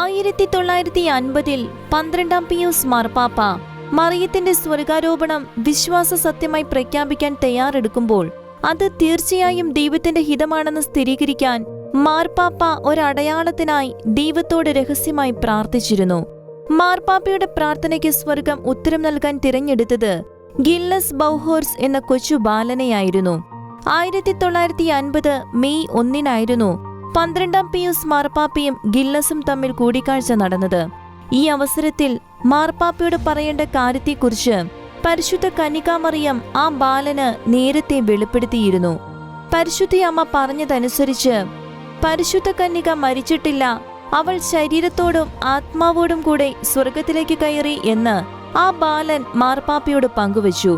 ആയിരത്തി തൊള്ളായിരത്തി അൻപതിൽ പന്ത്രണ്ടാം പിയൂസ് മാർപ്പാപ്പ മറിയത്തിന്റെ സ്വർഗാരോപണം വിശ്വാസ സത്യമായി പ്രഖ്യാപിക്കാൻ തയ്യാറെടുക്കുമ്പോൾ അത് തീർച്ചയായും ദൈവത്തിന്റെ ഹിതമാണെന്ന് സ്ഥിരീകരിക്കാൻ മാർപ്പാപ്പ ഒരടയാളത്തിനായി ദൈവത്തോട് രഹസ്യമായി പ്രാർത്ഥിച്ചിരുന്നു. മാർപ്പാപ്പയുടെ പ്രാർത്ഥനയ്ക്ക് സ്വർഗം ഉത്തരം നൽകാൻ തിരഞ്ഞെടുത്തത് ഗില്ലസ് ബൗഹോർസ് എന്ന കൊച്ചു ബാലനെയായിരുന്നു. ആയിരത്തി തൊള്ളായിരത്തി അൻപത് മെയ് ഒന്നിനായിരുന്നു പന്ത്രണ്ടാം പിയൂസ് മാർപ്പാപ്പയും ഗില്ലസും തമ്മിൽ കൂടിക്കാഴ്ച നടന്നത്. ഈ അവസരത്തിൽ മാർപ്പാപ്പയോട് പറയേണ്ട കാര്യത്തെക്കുറിച്ച് പരിശുദ്ധ കനികാമറിയം ആ ബാലന് നേരത്തെ വെളിപ്പെടുത്തിയിരുന്നു. പരിശുദ്ധിയമ്മ പറഞ്ഞതനുസരിച്ച് പരിശുദ്ധ കന്യക മരിച്ചിട്ടില്ല അവൾ ശരീരത്തോടും ആത്മാവോടും കൂടെ സ്വർഗത്തിലേക്ക് കയറി എന്ന് ആ ബാലൻ മാർപ്പാപ്പയോട് പങ്കുവച്ചു.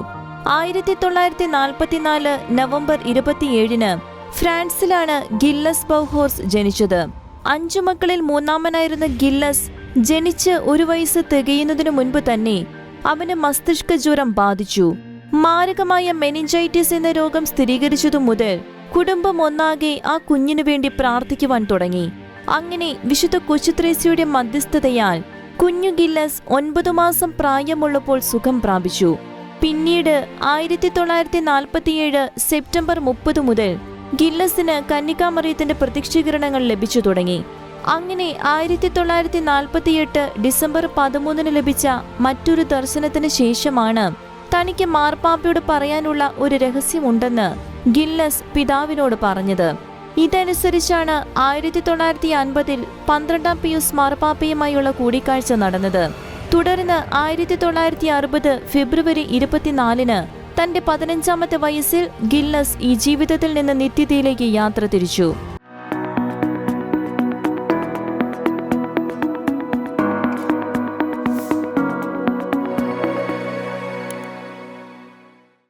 ആയിരത്തി തൊള്ളായിരത്തി നാൽപ്പത്തിനാല് നവംബർ ഇരുപത്തിയേഴിന് ഫ്രാൻസിലാണ് ഗില്ലസ് ബൗഹോർസ് ജനിച്ചത്. അഞ്ചു മക്കളിൽ മൂന്നാമനായിരുന്ന ഗില്ലസ് ജനിച്ച് ഒരു വയസ്സ് തികയുന്നതിനു മുൻപ് തന്നെ അവന് മസ്തിഷ്ക ജ്വരം ബാധിച്ചു. മാരകമായ മെനിഞ്ചൈറ്റിസ് എന്ന രോഗം സ്ഥിരീകരിച്ചതു മുതൽ കുടുംബം ഒന്നാകെ ആ കുഞ്ഞിനു വേണ്ടി പ്രാർത്ഥിക്കുവാൻ തുടങ്ങി. അങ്ങനെ വിശുദ്ധ കൊച്ചുത്രേസ്യയുടെ മധ്യസ്ഥതയാൽ കുഞ്ഞു ഗില്ലസ് ഒൻപതു മാസം പ്രായമുള്ളപ്പോൾ സുഖം പ്രാപിച്ചു. പിന്നീട് ആയിരത്തി തൊള്ളായിരത്തി നാൽപ്പത്തിയേഴ് സെപ്റ്റംബർ മുപ്പത് മുതൽ ഗില്ലസിന് കന്യകാമറിയത്തിന്റെ പ്രതീക്ഷീകരണങ്ങൾ ലഭിച്ചു തുടങ്ങി. അങ്ങനെ ആയിരത്തി തൊള്ളായിരത്തി നാൽപ്പത്തിയെട്ട് ഡിസംബർ പതിമൂന്നിന് ലഭിച്ച മറ്റൊരു ദർശനത്തിന് ശേഷമാണ് തനിക്ക് മാർപ്പാപ്പയോട് പറയാനുള്ള ഒരു രഹസ്യമുണ്ടെന്ന് ഗില്ലസ് പിതാവിനോട് പറഞ്ഞത്. ഇതനുസരിച്ചാണ് ആയിരത്തി തൊള്ളായിരത്തി അൻപതിൽ പന്ത്രണ്ടാം പിയൂസ് മാർപ്പാപ്പയുമായുള്ള കൂടിക്കാഴ്ച നടന്നത്. തുടർന്ന് ആയിരത്തി തൊള്ളായിരത്തി അറുപത് ഫെബ്രുവരി ഇരുപത്തിനാലിന് തന്റെ പതിനഞ്ചാമത്തെ വയസ്സിൽ ഗില്ലസ് ഈ ജീവിതത്തിൽ നിന്ന് നിത്യതയിലേക്ക് യാത്ര തിരിച്ചു.